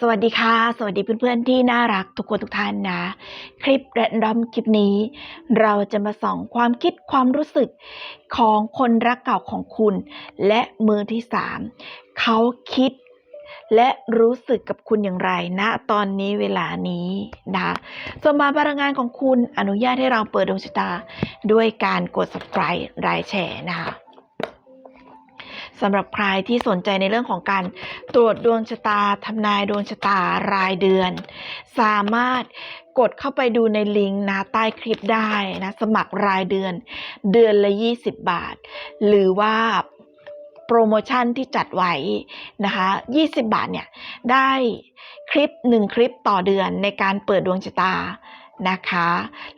สวัสดีค่ะ สวัสดีเพื่อนๆที่น่ารักทุกคนทุกท่านนะ คลิปแรนดอมคลิปนี้ เราจะมาส่องความคิดความรู้สึกของคนรักเก่าของคุณ และมือที่สามเขาคิดและรู้สึกกับคุณอย่างไรณตอนนี้เวลานี้นะส่วนมาพลังงานของคุณอนุญาตให้เราเปิดดวงชะตา ด้วยการกด subscribe รายแชร์นะคะ สำหรับใครที่สนใจในเรื่องของการตรวจดวงชะตาทำนายดวงชะตารายเดือน สามารถกดเข้าไปดูในลิงก์นะใต้คลิปได้นะ สมัครรายเดือนเดือนละ 20 บาท หรือว่าโปรโมชั่นที่จัดไว้นะคะ 20 บาทเนี่ยได้คลิป 1 คลิปต่อเดือนในการเปิดดวงชะตานะคะ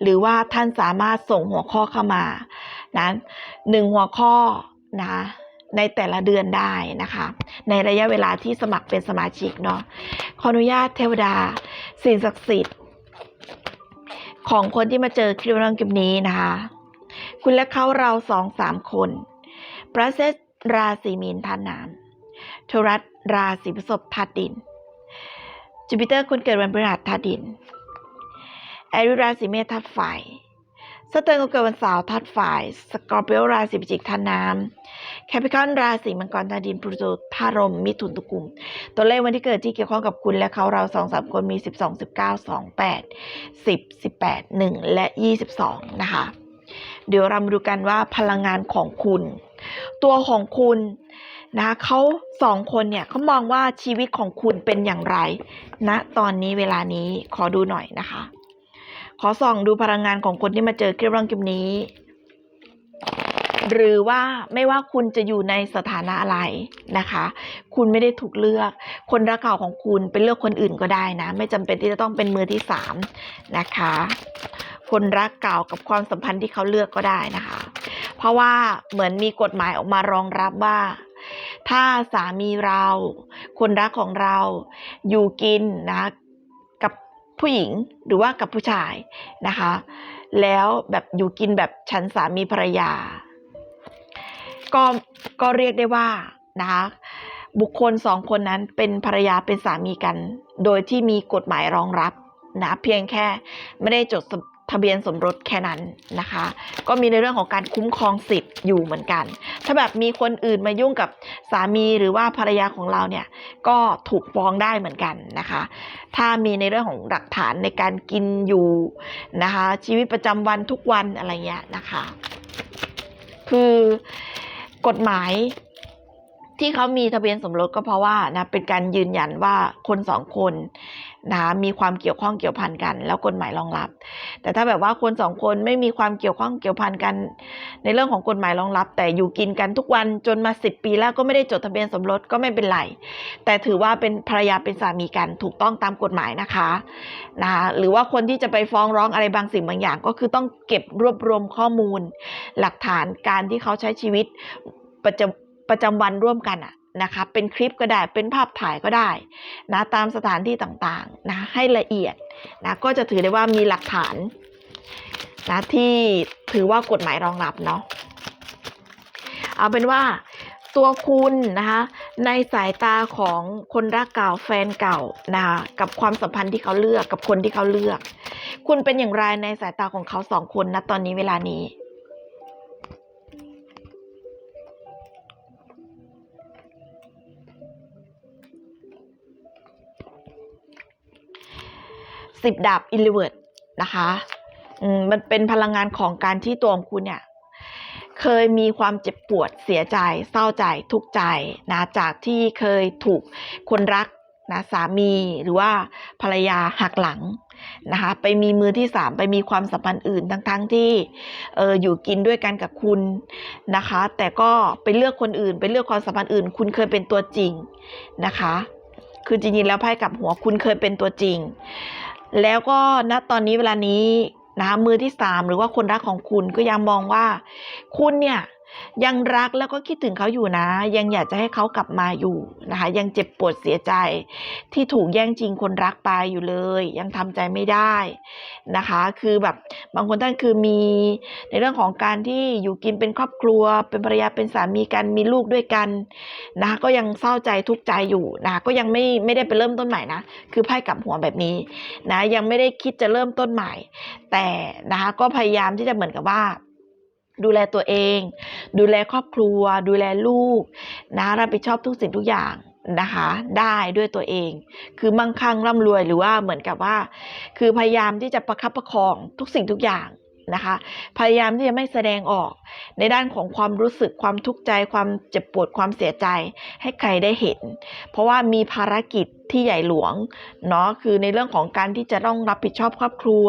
หรือว่าท่านสามารถส่งหัวข้อเข้ามานะหนึ่งหัวข้อนะ ในแต่ละเดือนได้นะคะ ในระยะเวลาที่สมัครเป็นสมาชิกเนาะขออนุญาตเทวดา สิ่งศักดิ์สิทธิ์ ของคนที่มาเจอคลิปน้องคลิปนี้นะคะ คุณและเขาเราสองสามคนพระเซสราศีมีนธาตุน้ำทรัสราศีพฤษภธาตุดิน จูปิเตอร์คนเกิดวันพฤหัสธาตุดินแอริราศีเมษธาตุไฟ สเตอร์คนเกิดวันเสาร์ธาตุไฟสกอร์เปียราศีพิจิกธาตุน้ำแคปิคอนราศีมังกรธาตุดินพลูโตธาตุลมมิถุนตุกุม ตัวเลขวันที่เกิดที่เกี่ยวข้องกับคุณและเขาเราสองสามคนมี 12 19 2 8 10 18 1 และ 22 นะคะ เดี๋ยวเรามาดูกันว่าพลังงานของคุณ ตัวของคุณนะเขาสองคนเนี่ยเขามองว่าชีวิตของคุณเป็นอย่างไรณนะตอนนี้เวลานี้ขอดูหน่อยนะคะ ขอส่องดูพลังงานของคนที่มาเจอคลิปร่องคลิปนี้ หรือว่าไม่ว่าคุณจะอยู่ในสถานะอะไรนะคะ คุณไม่ได้ถูกเลือก คนรักเก่าของคุณเป็นเลือกคนอื่นก็ได้นะ ไม่จำเป็นที่จะต้องเป็นมือที่สามนะคะ คนรักเก่ากับความสัมพันธ์ที่เขาเลือกก็ได้นะคะ เพราะว่าเหมือนมีกฎหมายออกมารองรับว่าถ้าสามีเรา คนรักของเราอยู่กินนะ ผู้หญิงหรือว่ากับผู้ชายนะคะ แล้วแบบอยู่กินแบบฉันสามีภรรยา ก็ก็เรียกได้ว่านะคะบุคคลสองคนนั้นเป็นภรรยาเป็นสามีกัน โดยที่มีกฎหมายรองรับนะเพียงแค่ไม่ได้จด ทะเบียนสมรสแค่นั้นนะคะ ก็มีในเรื่องของการคุ้มครองสิทธิ์อยู่เหมือนกัน ถ้าแบบมีคนอื่นมายุ่งกับสามีหรือว่าภรรยาของเราเนี่ยก็ถูกฟ้องได้เหมือนกันนะคะ ถ้ามีในเรื่องของหลักฐานในการกินอยู่นะคะ ชีวิตประจำวันทุกวันอะไรเงี้ยนะคะ คือกฎหมายที่เขามีทะเบียนสมรสก็เพราะว่านะเป็นการยืนยันว่าคนสองคน นะมีความเกี่ยวข้องเกี่ยวพันกัน แล้วกฎหมายรองรับ แต่ถ้าแบบว่าคนสองคนไม่มีความเกี่ยวข้องเกี่ยวพันกัน ในเรื่องของกฎหมายรองรับ แต่อยู่กินกันทุกวันจนมาสิบปีแล้วก็ไม่ได้จดทะเบียนสมรสก็ไม่เป็นไร แต่ถือว่าเป็นภรรยาเป็นสามีกันถูกต้องตามกฎหมายนะคะนะคะหรือว่าคนที่จะไปฟ้องร้องอะไรบางสิ่งบางอย่าง ก็คือต้องเก็บรวบรวมข้อมูล หลักฐานการที่เขาใช้ชีวิตประจำประจำวันร่วมกันอะ นะคะ เป็นคลิปก็ได้ เป็นภาพถ่ายก็ได้นะตามสถานที่ต่างๆนะให้ละเอียดนะก็จะถือได้ว่ามีหลักฐานนะที่ถือว่ากฎหมายรองรับเนาะเอาเป็นว่าตัวคุณนะคะในสายตาของคนรักเก่าแฟนเก่านะคะกับความสัมพันธ์ที่เขาเลือกกับคนที่เขาเลือก คุณเป็นอย่างไรในสายตาของเขาสองคนนะตอนนี้เวลานี้ สิบดาบอิลิเวิร์ดนะคะมันเป็นพลังงานของการที่ตัวของคุณเนี่ย เคยมีความเจ็บปวดเสียใจ เศร้าใจทุกข์ใจนะจากที่เคยถูกคนรักนะสามีหรือว่าภรรยาหักหลังนะคะไปมีมือที่สามไปมีความสัมพันธ์อื่นทั้งๆทที่เอออยู่กินด้วยกันกับคุณนะคะ แต่ก็ไปเลือกคนอื่น ไปเลือกความสัมพันธ์อื่น คุณเคยเป็นตัวจริงนะคะ คือจริงๆแล้วไพ่กับหัวคุณเคยเป็นตัวจริง แล้วก็ณตอนนี้เวลานี้นะคะมือที่สามหรือว่าคนรักของคุณก็ยังมองว่า คุณเนี่ย ยังรักแล้วก็คิดถึงเขาอยู่นะ ยังอยากจะให้เขากลับมาอยู่นะคะ ยังเจ็บปวดเสียใจ ที่ถูกแย่งชิงคนรักไปอยู่เลย ยังทำใจไม่ได้นะคะ คือแบบบางคนท่านคือมีในเรื่องของการที่อยู่กินเป็นครอบครัว เป็นภรรยาเป็นสามีกันมีลูกด้วยกันนะคะก็ยังเศร้าใจทุกข์ใจอยู่นะคะก็ยังไม่ไม่ได้ไปเริ่มต้นใหม่นะคือไพ่กลับหัวแบบนี้นะยังไม่ได้คิดจะเริ่มต้นใหม่ แต่นะคะก็พยายามที่จะเหมือนกับว่า ดูแลตัวเอง ดูแลครอบครัว ดูแลลูกนะรับผิดชอบทุกสิ่งทุกอย่างนะคะได้ด้วยตัวเอง คือมั่งคั่งร่ำรวยหรือว่าเหมือนกับว่า คือพยายามที่จะประคับประคองทุกสิ่งทุกอย่าง นะคะ พยายามที่จะไม่แสดงออก ในด้านของความรู้สึกความทุกข์ใจ ความเจ็บปวดความเสียใจ ให้ใครได้เห็น เพราะว่ามีภารกิจที่ใหญ่หลวงเนาะคือในเรื่องของการที่จะต้องรับผิดชอบครอบครัว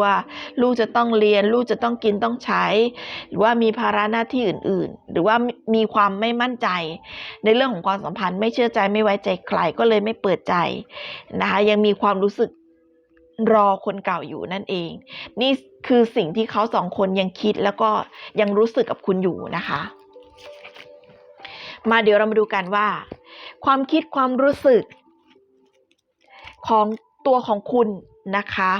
ลูกจะต้องเรียน ลูกจะต้องกินต้องใช้ หรือว่ามีภาระหน้าที่อื่น ๆ หรือว่ามีความไม่มั่นใจ ในเรื่องของความสัมพันธ์ไม่เชื่อใจไม่ไว้ใจใครก็เลยไม่เปิดใจนะคะยังมีความรู้สึกรอคนเก่าอยู่นั่นเอง นี่ คือสิ่งที่เขาสองคนยังคิดแล้วก็ยังรู้สึกกับคุณอยู่นะคะ มาเดี๋ยวเรามาดูกันว่า ความคิดความรู้สึก ของตัวของคุณนะคะ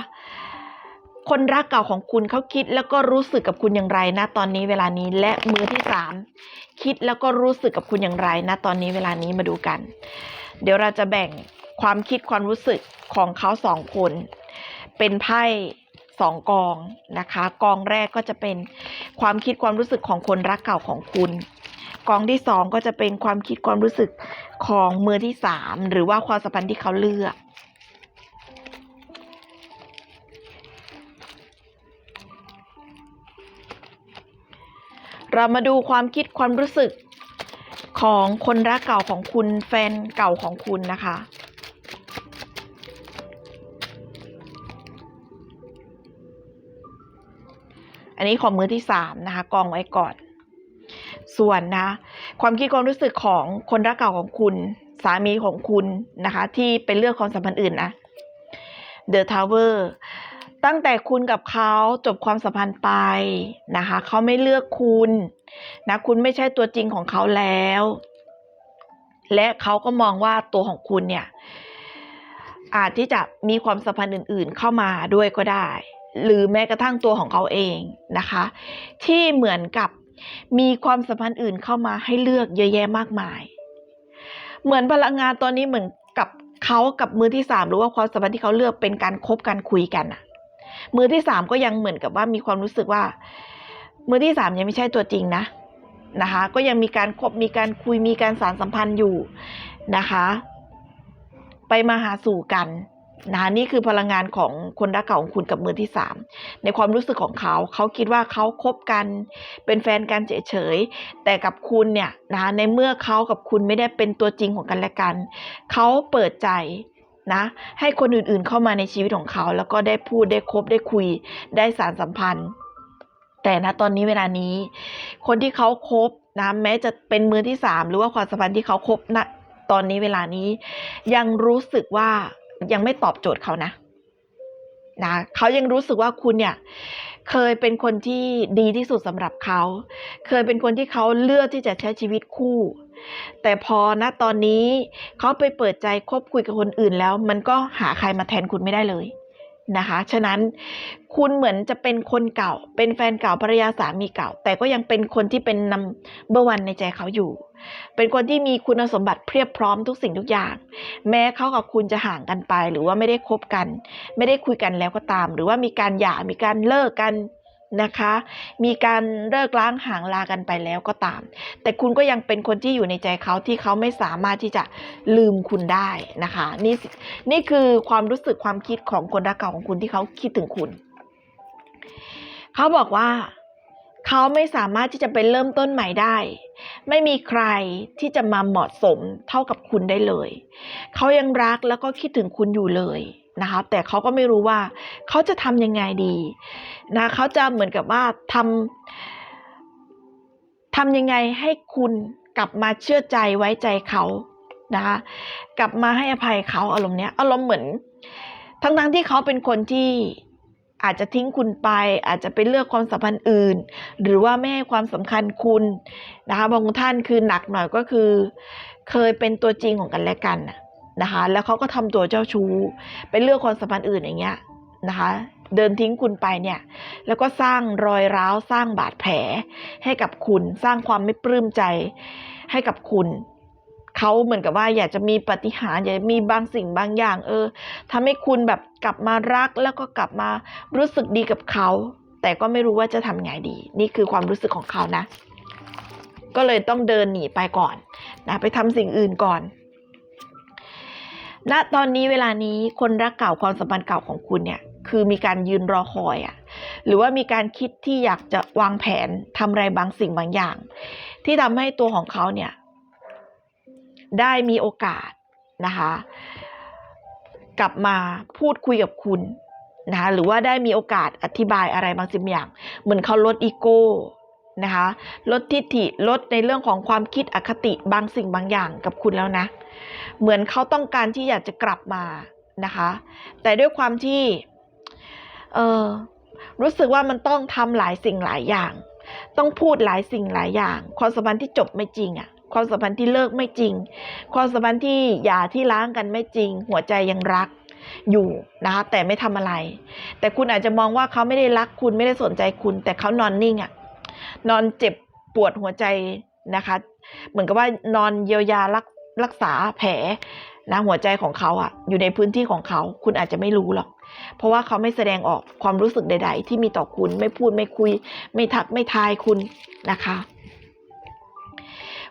คนรักเก่าของคุณเขาคิดแล้วก็รู้สึกกับคุณอย่างไรนะตอนนี้เวลานี้และมือที่สามคิดแล้วก็รู้สึกกับคุณอย่างไรนะตอนนี้เวลานี้มาดูกัน เดี๋ยวเราจะแบ่งความคิดความรู้สึกของเขาสองคน เป็นไพ่ สองกองนะคะ กองแรกก็จะเป็นความคิดความรู้สึกของคนรักเก่าของคุณ กองที่สองก็จะเป็นความคิดความรู้สึกของมือที่สามหรือว่าความสัมพันธ์ที่เขาเลือกเรามาดูความคิดความรู้สึกของคนรักเก่าของคุณแฟนเก่าของคุณนะคะ อันนี้ของมือที่สามนะคะกองไว้ก่อน ส่วนนะ ความคิดความรู้สึกของคนรักเก่าของคุณ สามีของคุณนะคะ ที่เป็นเรื่องความสัมพันธ์อื่นนะ The Tower ตั้งแต่คุณกับเขาจบความสัมพันธ์ไปนะคะเขาไม่เลือกคุณนะคุณไม่ใช่ตัวจริงของเขาแล้ว และเขาก็มองว่าตัวของคุณเนี่ยอาจที่จะมีความสัมพันธ์อื่น ๆ เข้ามาด้วยก็ได้ หรือแม้กระทั่งตัวของเขาเองนะคะ ที่เหมือนกับมีความสัมพันธ์อื่นเข้ามาให้เลือกเยอะแยะมากมาย เหมือนพลังงานตอนนี้เหมือนกับเขากับมือที่สามหรือว่าความสัมพันธ์ที่เขาเลือกเป็นการคบกันคุยกันอะมือที่สามก็ยังเหมือนกับว่ามีความรู้สึกว่า มือที่สามยังไม่ใช่ตัวจริงนะนะคะ ก็ยังมีการคบมีการคุยมีการสารสัมพันธ์อยู่นะคะ ไปมาหาสู่กัน นะนี่คือพลังงานของคนรักเก่าของคุณกับมือที่สามในความรู้สึกของเขาเขาคิดว่าเขาคบกันเป็นแฟนกันเฉยๆแต่กับคุณเนี่ยนะในเมื่อเขากับคุณไม่ได้เป็นตัวจริงของกันและกันเขาเปิดใจนะให้คนอื่นๆเข้ามาในชีวิตของเขา แล้วก็ได้พูดได้คบได้คุยได้สารสัมพันธ์ แต่ณตอนนี้เวลานี้ คนที่เขาคบนะแม้จะเป็นมือที่สามหรือว่าความสัมพันธ์ที่เขาคบณตอนนี้เวลานี้ยังรู้สึกว่า ยังไม่ตอบโจทย์เขานะนะเขายังรู้สึกว่าคุณเนี่ยเคยเป็นคนที่ดีที่สุดสำหรับเขา เคยเป็นคนที่เขาเลือกที่จะใช้ชีวิตคู่ แต่พอณตอนนี้เขาไปเปิดใจคบคุยกับคนอื่นแล้ว มันก็หาใครมาแทนคุณไม่ได้เลย นะคะ ฉะนั้นคุณเหมือนจะเป็นคนเก่า เป็นแฟนเก่าภรรยาสามีเก่า แต่ก็ยังเป็นคนที่เป็นนัมเบอร์วันในใจเขาอยู่ เป็นคนที่มีคุณสมบัติเพียบพร้อมทุกสิ่งทุกอย่าง แม้เขากับคุณจะห่างกันไป หรือว่าไม่ได้คบกัน ไม่ได้คุยกันแล้วก็ตาม หรือว่ามีการหย่ามีการเลิกกัน นะคะ มีการเลิกล้างห่างลากันไปแล้วก็ตาม แต่คุณก็ยังเป็นคนที่อยู่ในใจเขาที่เขาไม่สามารถที่จะลืมคุณได้นะคะนี่นี่คือความรู้สึกความคิดของคนรักเก่าของคุณที่เขาคิดถึงคุณ เขาบอกว่าเขาไม่สามารถที่จะไปเริ่มต้นใหม่ได้ ไม่มีใครที่จะมาเหมาะสมเท่ากับคุณได้เลย เขายังรักแล้วก็คิดถึงคุณอยู่เลย นะคะ แต่เขาก็ไม่รู้ว่าเขาจะทำยังไงดีนะเขาจะเหมือนกับว่าทำทำยังไงให้คุณกลับมาเชื่อใจไว้ใจเขานะคะกลับมาให้อภัยเขาอารมณ์เนี้ยอารมณ์เหมือน ทั้งๆที่เขาเป็นคนที่อาจจะทิ้งคุณไป อาจจะไปเลือกความสัมพันธ์อื่น หรือว่าไม่ให้ความสำคัญคุณนะคะบางท่านคือหนักหน่อยก็คือ เคยเป็นตัวจริงของกันและกันน่ะ นะคะ แล้วเขาก็ทำตัวเจ้าชู้ไปเลือกความสัมพันธ์อื่นอย่างเงี้ยนะคะ เดินทิ้งคุณไปเนี่ย แล้วก็สร้างรอยร้าวสร้างบาดแผลให้กับคุณ สร้างความไม่ปลื้มใจให้กับคุณเขาเหมือนกับว่าอยากจะมีปฏิหารอยากจะมีบางสิ่งบางอย่าง เออทำให้คุณแบบกลับมารักแล้วก็กลับมารู้สึกดีกับเขา แต่ก็ไม่รู้ว่าจะทำไงดี นี่คือความรู้สึกของเขานะ ก็เลยต้องเดินหนีไปก่อนนะไปทำสิ่งอื่นก่อน ณตอนนี้เวลานี้คนรักเก่าความสัมพันธ์เก่าของคุณเนี่ยคือมีการยืนรอคอยอะ่ะหรือว่ามีการคิดที่อยากจะวางแผนทำอะไรบางสิ่งบางอย่าง ที่ทำให้ตัวของเขาเนี่ยได้มีโอกาสนะคะ กลับมาพูดคุยกับคุณนะคะหรือว่าได้มีโอกาสอธิบายอะไรบางสิ่งอย่าง เหมือนเขาลดอีโก้ นะคะลดทิฐิลดในเรื่องของความคิดอคติบางสิ่งบางอย่างกับคุณแล้วนะ เหมือนเขาต้องการที่อยากจะกลับมานะคะ แต่ด้วยความที่เออรู้สึกว่ามันต้องทำหลายสิ่งหลายอย่าง ต้องพูดหลายสิ่งหลายอย่าง ความสัมพันธ์ที่จบไม่จริงอะ่ะความสัมพันธ์ที่เลิกไม่จริง ความสัมพันธ์ที่หย่าที่ล้างกันไม่จริง หัวใจยังรักอยู่นะคะแต่ไม่ทำอะไร แต่คุณอาจจะมองว่าเขาไม่ได้รักคุณไม่ได้สนใจคุณ แต่เขานอนนิ่งอะ่ะ นอนเจ็บปวดหัวใจนะคะ เหมือนกับว่านอนเยียวยารักรักษาแผลนะหัวใจของเขาอะ่ะอยู่ในพื้นที่ของเขา คุณอาจจะไม่รู้หรอก เพราะว่าเขาไม่แสดงออกความรู้สึกใด ๆ ที่มีต่อคุณไม่พูดไม่คุย ไม่ทักไม่ทายคุณนะคะ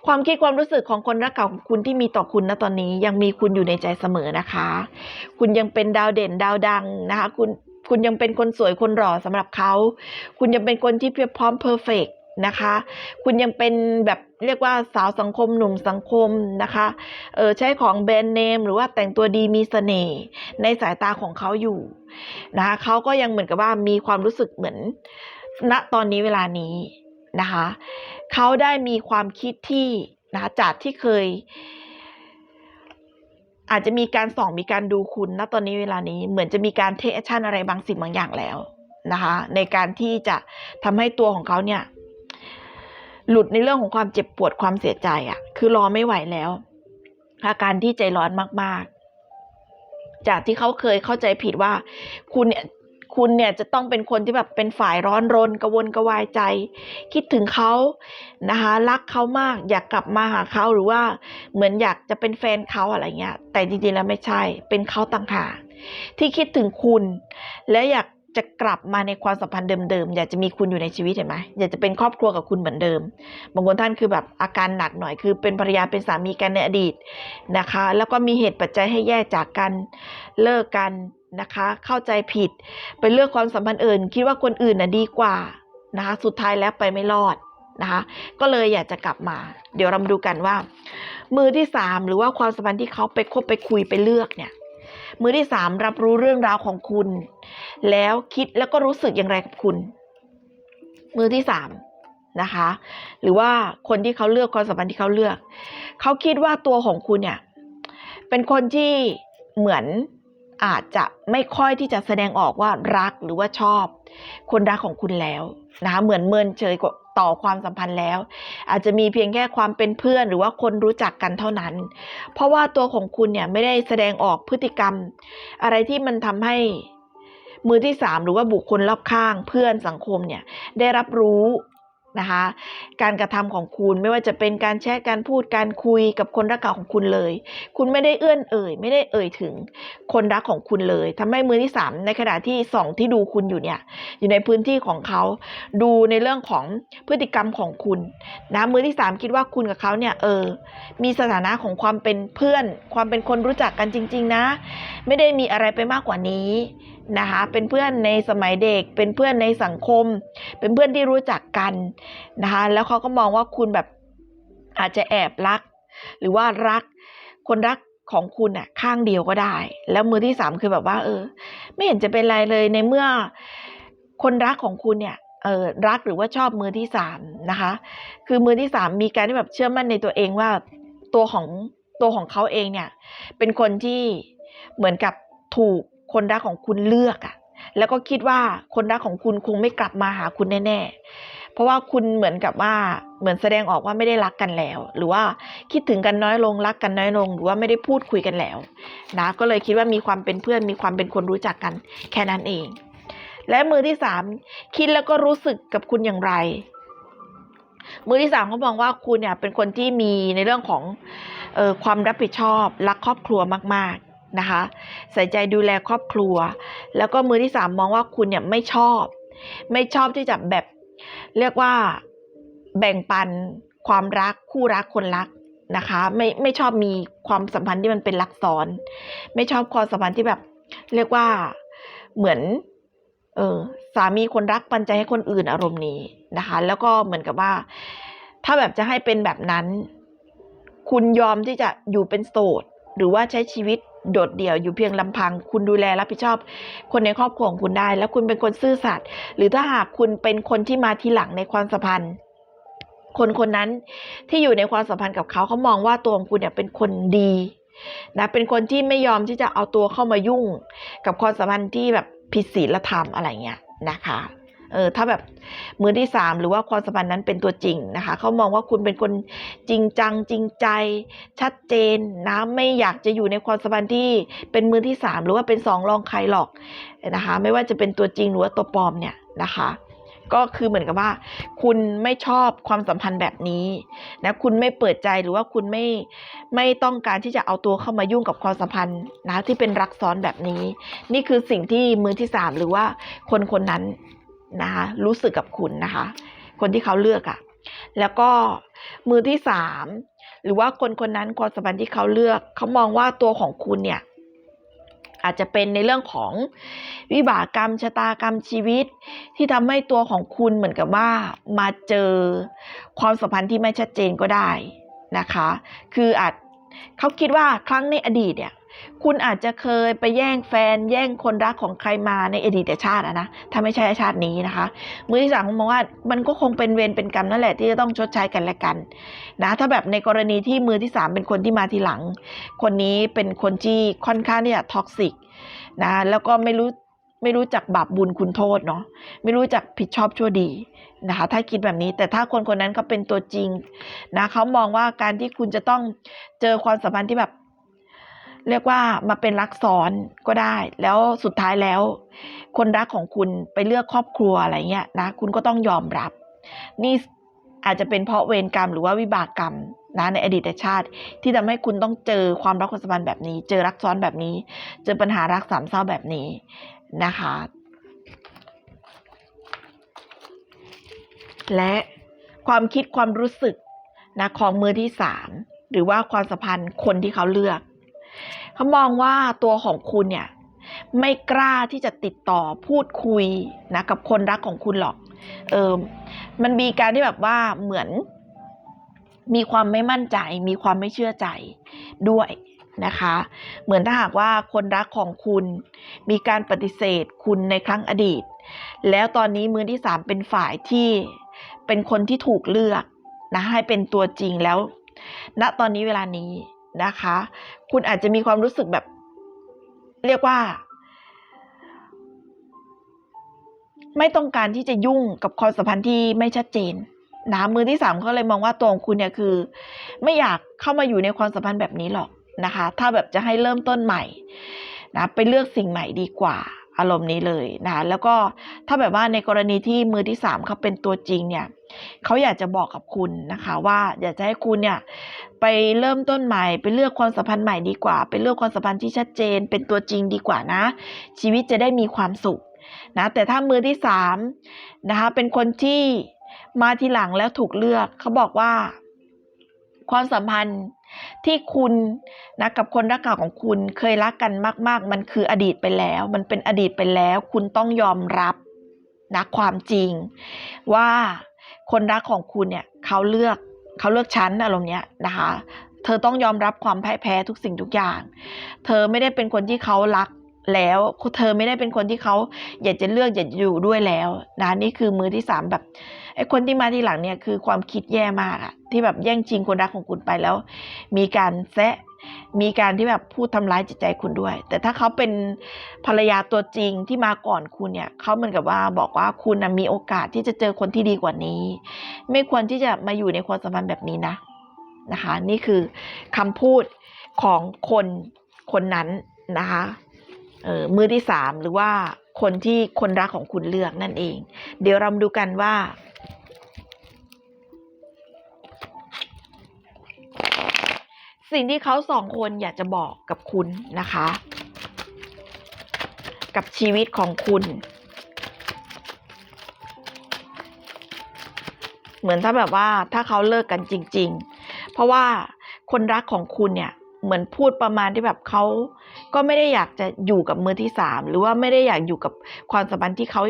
ความคิดความรู้สึกของคนรักเก่าของคุณที่มีต่อคุณณตอนนี้ยังมีคุณอยู่ในใจเสมอนะคะ คุณยังเป็นดาวเด่นดาวดังนะคะ คุณ คุณยังเป็นคนสวยคนหล่อสำหรับเขา คุณยังเป็นคนที่เพียบพร้อมเพอร์เฟกนะคะ คุณยังเป็นแบบเรียกว่าสาวสังคมหนุ่มสังคมนะคะ เออใช้ของแบรนด์เนมหรือว่าแต่งตัวดีมีเสน่ห์ในสายตาของเขาอยู่นะคะเขาก็ยังเหมือนกับว่ามีความรู้สึกเหมือนณตอนนี้เวลานี้นะคะเขาได้มีความคิดที่นะะจากที่เคย อาจจะมีการส่องมีการดูคุณณตอนนี้เวลานี้เหมือนจะมีการเทคแอคชั่นอะไรบางสิ่งบางอย่างแล้วนะคะ ในการที่จะทำให้ตัวของเขาเนี่ย หลุดในเรื่องของความเจ็บปวดความเสียใจอะ่ะ คือรอไม่ไหวแล้ว อาการที่ใจร้อนมากๆ จากที่เขาเคยเข้าใจผิดว่า คุณเนี่ย คุณเนี่ยจะต้องเป็นคนที่แบบเป็นฝ่ายร้อนรนกระวนกระวายใจ คิดถึงเขานะคะรักเขามากอยากกลับมาหาเขาหรือว่าเหมือนอยากจะเป็นแฟนเขาอะไรเงี้ยแต่จริงๆแล้วไม่ใช่ เป็นเขาต่างหากที่คิดถึงคุณและอยากจะกลับมาในความสัมพันธ์เดิมๆ อยากจะมีคุณอยู่ในชีวิตเห็นไหมอยากจะเป็นครอบครัวกับคุณเหมือนเดิม บางคนท่านคือแบบอาการหนักหน่อยคือเป็นภรรยาเป็นสามีกันในอดีตนะคะ แล้วก็มีเหตุปัจจัยให้แยกจากกันเลิกกัน นะคะ เข้าใจผิดไปเลือกความสัมพันธ์อื่น คิดว่าคนอื่นน่ะดีกว่านะคะ สุดท้ายแล้วไปไม่รอดนะคะ ก็เลยอยากจะกลับมา เดี๋ยวเรามาดูกันว่า มือที่สามหรือว่าความสัมพันธ์ที่เขาไปคบไปคุยไปเลือกเนี่ย มือที่สามรับรู้เรื่องราวของคุณ แล้วคิดแล้วก็รู้สึกอย่างไรกับคุณ มือที่สามนะคะ หรือว่าคนที่เขาเลือกความสัมพันธ์ที่เขาเลือก เขาคิดว่าตัวของคุณเนี่ย เป็นคนที่เหมือน อาจจะไม่ค่อยที่จะแสดงออกว่ารักหรือว่าชอบ คนรักของคุณแล้วนะคะเหมือนเมินเฉยต่อความสัมพันธ์แล้ว อาจจะมีเพียงแค่ความเป็นเพื่อนหรือว่าคนรู้จักกันเท่านั้น เพราะว่าตัวของคุณเนี่ยไม่ได้แสดงออกพฤติกรรม อะไรที่มันทำให้มือที่สามหรือว่าบุคคลรอบข้างเพื่อนสังคมเนี่ยได้รับรู้ นะคะ การกระทำของคุณไม่ว่าจะเป็นการแชทการพูดการคุยกับคนรักเก่าของคุณเลย คุณไม่ได้เอื้อนเอ่ย ไม่ได้เอ่ยถึงคนรักของคุณเลยทำให้มือที่สามในขณะที่สองที่ดูคุณอยู่เนี่ย อยู่ในพื้นที่ของเขา ดูในเรื่องของพฤติกรรมของคุณนะมือที่สามคิดว่าคุณกับเขาเนี่ยเออ มีสถานะของความเป็นเพื่อน ความเป็นคนรู้จักกันจริง ๆ นะ ไม่ได้มีอะไรไปมากกว่านี้ นะคะ เป็นเพื่อนในสมัยเด็ก เป็นเพื่อนในสังคม เป็นเพื่อนที่รู้จักกันนะคะ แล้วเขาก็มองว่าคุณแบบอาจจะแอบรัก หรือว่ารักคนรักของคุณอะข้างเดียวก็ได้ แล้วมือที่สามคือแบบว่า เออ ไม่เห็นจะเป็นไรเลยในเมื่อคนรักของคุณเนี่ยเออรักหรือว่าชอบมือที่สามนะคะ คือมือที่สามมีการที่แบบเชื่อมั่นในตัวเองว่าตัวของตัวของเขาเองเนี่ย เป็นคนที่เหมือนกับถูก คนรักของคุณเลือกอะแล้วก็คิดว่าคนรักของคุณคงไม่กลับมาหาคุณแน่ๆ เพราะว่าคุณเหมือนกับว่าเหมือนแสดงออกว่าไม่ได้รักกันแล้ว หรือว่าคิดถึงกันน้อยลงรักกันน้อยลง หรือว่าไม่ได้พูดคุยกันแล้วนะก็เลยคิดว่ามีความเป็นเพื่อนมีความเป็นคนรู้จักกันแค่นั้นเอง และมือที่สามคิดแล้วก็รู้สึกกับคุณอย่างไร มือที่สามเขามองว่าคุณเนี่ยเป็นคนที่มีในเรื่องของออความรับผิดชอบรักครอบครัวมาก นะคะ ใส่ใจดูแลครอบครัว แล้วก็มือที่สามมองว่าคุณเนี่ยไม่ชอบ ไม่ชอบที่จะแบบเรียกว่าแบ่งปันความรักคู่รักคนรักนะคะไม่ไม่ชอบมีความสัมพันธ์ที่มันเป็นรักซ้อน ไม่ชอบความสัมพันธ์ที่แบบ เรียกว่าเหมือน เออสามีคนรักปันใจให้คนอื่นอารมณ์นี้นะคะ แล้วก็เหมือนกับว่า ถ้าแบบจะให้เป็นแบบนั้น คุณยอมที่จะอยู่เป็นโสด หรือว่าใช้ชีวิต โดดเดี่ยวอยู่เพียงลำพัง คุณดูแลรับผิดชอบ คนในครอบครัวของคุณได้ แล้วคุณเป็นคนซื่อสัตย์หรือถ้าหากคุณเป็นคนที่มาทีหลังในความสัมพันธ์คนคนนั้นที่อยู่ในความสัมพันธ์กับเขาเขามองว่าตัวของคุณเนี่ยเป็นคนดีนะเป็นคนที่ไม่ยอมที่จะเอาตัวเข้ามายุ่ง กับความสัมพันธ์ที่แบบผิดศีลธรรมอะไรเงี้ยนะคะ เออถ้าแบบมือที่สามหรือว่าความสัมพันธ์นั้นเป็นตัวจริงนะคะเขามองว่าคุณเป็นคนจริงจังจริงใจ ชัดเจนนะไม่อยากจะอยู่ในความสัมพันธ์ที่เป็นมือที่สามหรือว่าเป็นสองรองใครหรอกนะคะ ไม่ว่าจะเป็นตัวจริงหรือว่าตัวปลอมเนี่ยนะคะก็คือเหมือนกับว่า คุณไม่ชอบความสัมพันธ์แบบนี้นะคุณไม่เปิดใจหรือว่าคุณไม่ไม่ต้องการที่จะเอาตัวเข้ามายุ่งกับความสัมพันธ์นะที่เป็นรักซ้อนแบบนี้ นี่คือสิ่งที่มือที่สามหรือว่าคนคนนั้น นะคะรู้สึกกับคุณนะคะ คนที่เขาเลือกอะ่ะ แล้วก็มือที่สามหรือว่าคนคนนั้นความสัมพันธ์ที่เขาเลือกเขามองว่าตัวของคุณเนี่ย อาจจะเป็นในเรื่องของวิบากกรรมชะตากรรมชีวิต ที่ทำให้ตัวของคุณเหมือนกับว่ามาเจอความสัมพันธ์ที่ไม่ชัดเจนก็ได้นะคะ คืออาจเขาคิดว่าครั้งในอดีตเนี่ย คุณอาจจะเคยไปแย่งแฟน แย่งคนรักของใครมาในอดีตชาติอะนะ ถ้าไม่ใช่ชาตินี้นะคะ มือที่สามผมมองว่ามันก็คงเป็นเวรเป็นกรรมนั่นแหละที่จะต้องชดใช้กันและกันนะ ถ้าแบบในกรณีที่มือที่สามเป็นคนที่มาทีหลัง คนนี้เป็นคนที่ค่อนข้างที่จะท็อกซิกนะแล้วก็ไม่รู้ไม่รู้จักบาปบุญคุณโทษเนาะไม่รู้จักผิดชอบชั่วดีนะคะถ้าคิดแบบนี้แต่ถ้าคนคนนั้นเขาเป็นตัวจริงนะเขามองว่าการที่คุณจะต้องเจอความสัมพันธ์ที่แบบ เรียกว่ามาเป็นรักซ้อนก็ได้ แล้วสุดท้ายแล้ว คนรักของคุณไปเลือกครอบครัวอะไรเงี้ยนะคุณก็ต้องยอมรับ นี่อาจจะเป็นเพราะเวรกรรมหรือว่าวิบากกรรมนะในอดีตชาติ ที่ทำให้คุณต้องเจอความรักความสัมพันธ์แบบนี้ เจอรักซ้อนแบบนี้ เจอปัญหารักสามเศร้าแบบนี้นะคะ และความคิดความรู้สึกนะของมือที่สามหรือว่าความสัมพันธ์คนที่เขาเลือก เขามองว่าตัวของคุณเนี่ยไม่กล้าที่จะติดต่อพูดคุยนะกับคนรักของคุณหรอก เออมันมีการที่แบบว่าเหมือน มีความไม่มั่นใจ มีความไม่เชื่อใจด้วยนะคะ เหมือนถ้าหากว่าคนรักของคุณ มีการปฏิเสธคุณในครั้งอดีต แล้วตอนนี้มือที่สามเป็นฝ่ายที่เป็นคนที่ถูกเลือกนะให้เป็นตัวจริงแล้วณตอนนี้เวลานี้นะคะ คุณอาจจะมีความรู้สึกแบบ เรียกว่า ไม่ต้องการที่จะยุ่งกับความสัมพันธ์ที่ไม่ชัดเจนนะมือที่สามเขาเลยมองว่าตัวของคุณเนี่ยคือ ไม่อยากเข้ามาอยู่ในความสัมพันธ์แบบนี้หรอกนะคะ ถ้าแบบจะให้เริ่มต้นใหม่นะไปเลือกสิ่งใหม่ดีกว่า อารมณ์นี้เลยนะแล้วก็ถ้าแบบว่าในกรณีที่มือที่สามเขาเป็นตัวจริงเนี่ยเขาอยากจะบอกกับคุณนะคะว่าอยากจะให้คุณเนี่ยไปเริ่มต้นใหม่ไปเลือกความสัมพันธ์ใหม่ดีกว่าไปเลือกความสัมพันธ์ที่ชัดเจน เป็นตัวจริงดีกว่านะ ชีวิตจะได้มีความสุขนะแต่ถ้ามือที่สามนะคะเป็นคนที่มาทีหลังแล้วถูกเลือกเขาบอกว่า ความสัมพันธ์ ที่คุณนะกับคนรักเก่าของคุณเคยรักกันมาก ๆ มันคืออดีตไปแล้ว มันเป็นอดีตไปแล้ว คุณต้องยอมรับนะความจริง ว่าคนรักของคุณเนี่ยเขาเลือกเขาเลือกชั้นอารมณ์เนี้ยนะคะ เธอต้องยอมรับความพ่ายแพ้ทุกสิ่งทุกอย่าง เธอไม่ได้เป็นคนที่เขารักแล้วเธอไม่ได้เป็นคนที่เขาอยากจะเลือกอยากจะอยู่ด้วยแล้วนะนี่คือมือที่สามแบบ ไอ้คนที่มาทีหลังเนี่ยคือความคิดแย่มากอะที่แบบแย่งชิงคนรักของคุณไปแล้ว มีการแซะมีการที่แบบพูดทำร้ายจิตใจคุณด้วย แต่ถ้าเขาเป็นภรรยาตัวจริงที่มาก่อนคุณเนี่ยเขาเหมือนกับว่าบอกว่าคุณนะมีโอกาสที่จะเจอคนที่ดีกว่านี้ ไม่ควรที่จะมาอยู่ในความสัมพันธ์แบบนี้นะนะคะ นี่คือคำพูดของคนคนนั้นนะคะเออมือที่สามหรือว่าคนที่คนรักของคุณเลือกนั่นเอง เดี๋ยวเรามาดูกันว่า สิ่งที่เขาสองคนอยากจะบอกกับคุณนะคะ กับชีวิตของคุณ เหมือนถ้าแบบว่าถ้าเขาเลิกกันจริง ๆ เพราะว่าคนรักของคุณเนี่ยเหมือนพูดประมาณที่แบบเขาก็ไม่ได้อยากจะอยู่กับมือที่สามหรือว่าไม่ได้อยากอยู่กับความสัมพันธ์ที่เขา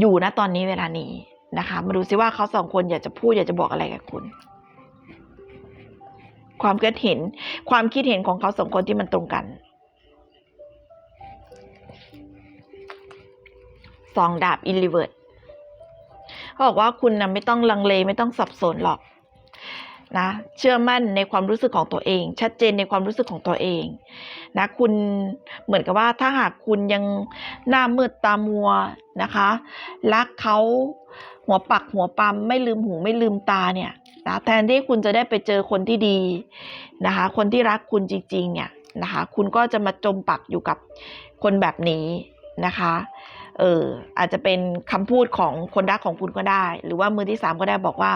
อยู่นะตอนนี้เวลานี้นะคะ มาดูซิว่าเขาสองคนอยากจะพูดอยากจะบอกอะไรกับคุณ ความคิดเห็น ความคิดเห็นของเขาสองคนที่มันตรงกันสองดาบอินลิเวิร์ดเขาบอกว่าคุณนะไม่ต้องลังเลไม่ต้องสับสนหรอกนะเชื่อมั่นในความรู้สึกของตัวเอง ชัดเจนในความรู้สึกของตัวเองนะคุณเหมือนกับว่าถ้าหากคุณยังหน้ามืดตามัวนะคะ รักเขาหัวปักหัวปั๊มไม่ลืมหูไม่ลืมตาเนี่ย นะแทนที่คุณจะได้ไปเจอคนที่ดีนะคะ คนที่รักคุณจริงๆเนี่ยนะคะ คุณก็จะมาจมปักอยู่กับคนแบบนี้นะคะ เอออาจจะเป็นคำพูดของคนรักของคุณก็ได้ หรือว่ามือที่สามก็ได้บอกว่า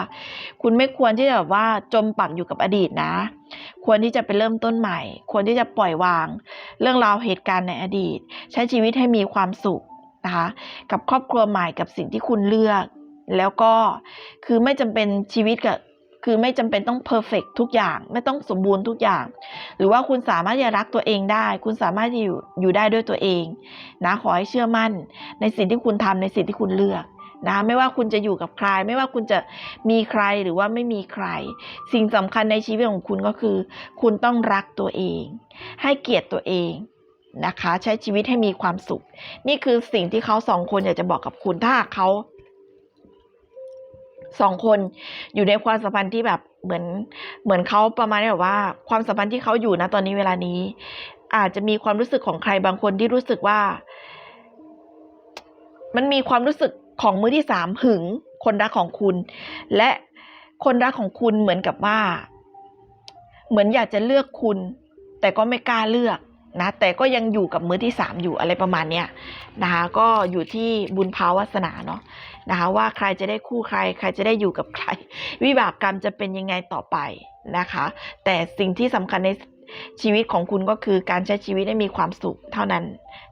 คุณไม่ควรที่จะแบบว่าจมปักอยู่กับอดีตนะ ควรที่จะไปเริ่มต้นใหม่ ควรที่จะปล่อยวาง เรื่องราวเหตุการณ์ในอดีต ใช้ชีวิตให้มีความสุขนะคะ กับครอบครัวใหม่กับสิ่งที่คุณเลือก แล้วก็คือไม่จำเป็นชีวิตกับ คือไม่จำเป็นต้องเพอร์เฟกทุกอย่าง ไม่ต้องสมบูรณ์ทุกอย่าง หรือว่าคุณสามารถจะรักตัวเองได้ คุณสามารถจะอยู่อยู่ได้ด้วยตัวเองนะขอให้เชื่อมั่น ในสิ่งที่คุณทำในสิ่งที่คุณเลือกนะไม่ว่าคุณจะอยู่กับใคร ไม่ว่าคุณจะมีใครหรือว่าไม่มีใคร สิ่งสำคัญในชีวิตของคุณก็คือ คุณต้องรักตัวเอง ให้เกียรติตัวเองนะคะ ใช้ชีวิตให้มีความสุข นี่คือสิ่งที่เขาสองคนอยากจะบอกกับคุณถ้าเขา สองคนอยู่ในความสัมพันธ์ที่แบบเหมือนเหมือนเขาประมาณแบบว่า ความสัมพันธ์ที่เขาอยู่นะตอนนี้เวลานี้ อาจจะมีความรู้สึกของใครบางคนที่รู้สึกว่า มันมีความรู้สึกของมือที่สามหึงคนรักของคุณ และคนรักของคุณเหมือนกับว่า เหมือนอยากจะเลือกคุณ แต่ก็ไม่กล้าเลือกนะแต่ก็ยังอยู่กับมือที่สามอยู่อะไรประมาณเนี้ยนะคะก็อยู่ที่บุญภาวาสนาเนาะ นะคะว่าใครจะได้คู่ใคร ใครจะได้อยู่กับใคร วิบากกรรมจะเป็นยังไงต่อไปนะคะ แต่สิ่งที่สำคัญในชีวิตของคุณก็คือการใช้ชีวิตให้มีความสุขเท่านั้น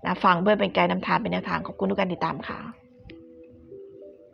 นะฟังเพื่อเป็นไกด์นำทางเป็นแนวทางขอบคุณทุกการติดตามค่ะ